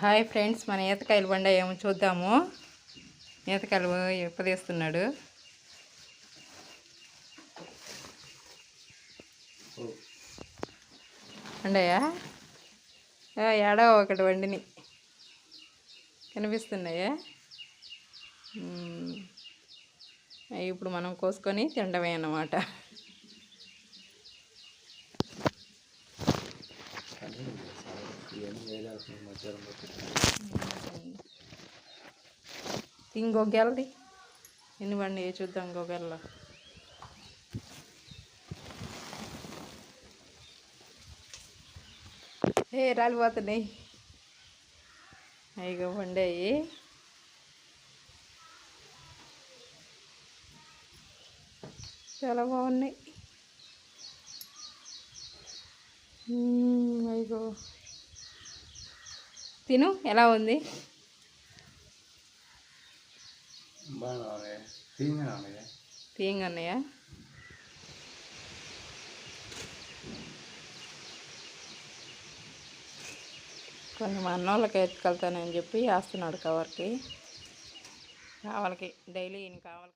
Hi friends మన ఈతకాయలు బండ ఏమో చూద్దాము. ఈతకాయలు ఇప్పదీస్తున్నాడు అండయా ఏడో ఒకటి వండిని. కనిపిస్తున్నాయా? ఇప్పుడు మనం కోసుకొని తినడమే అన్నమాట. ఇంకో గెలది. ఎన్ని బండి చూద్దాం ఇంకో గెల్ల. ఏ రాలిపోతున్నాయి. అయ్యో. వండాయి చాలా బాగున్నాయి. మ్మ్, అయ్యో తిను. ఎలా ఉంది? తీయగా ఉన్నాయి? మా అన్నోళ్ళకి ఎత్తుకెళ్తానని చెప్పి వేస్తున్నాడు కవర్కి కావాలకి డైలీ ఈయన కావాలి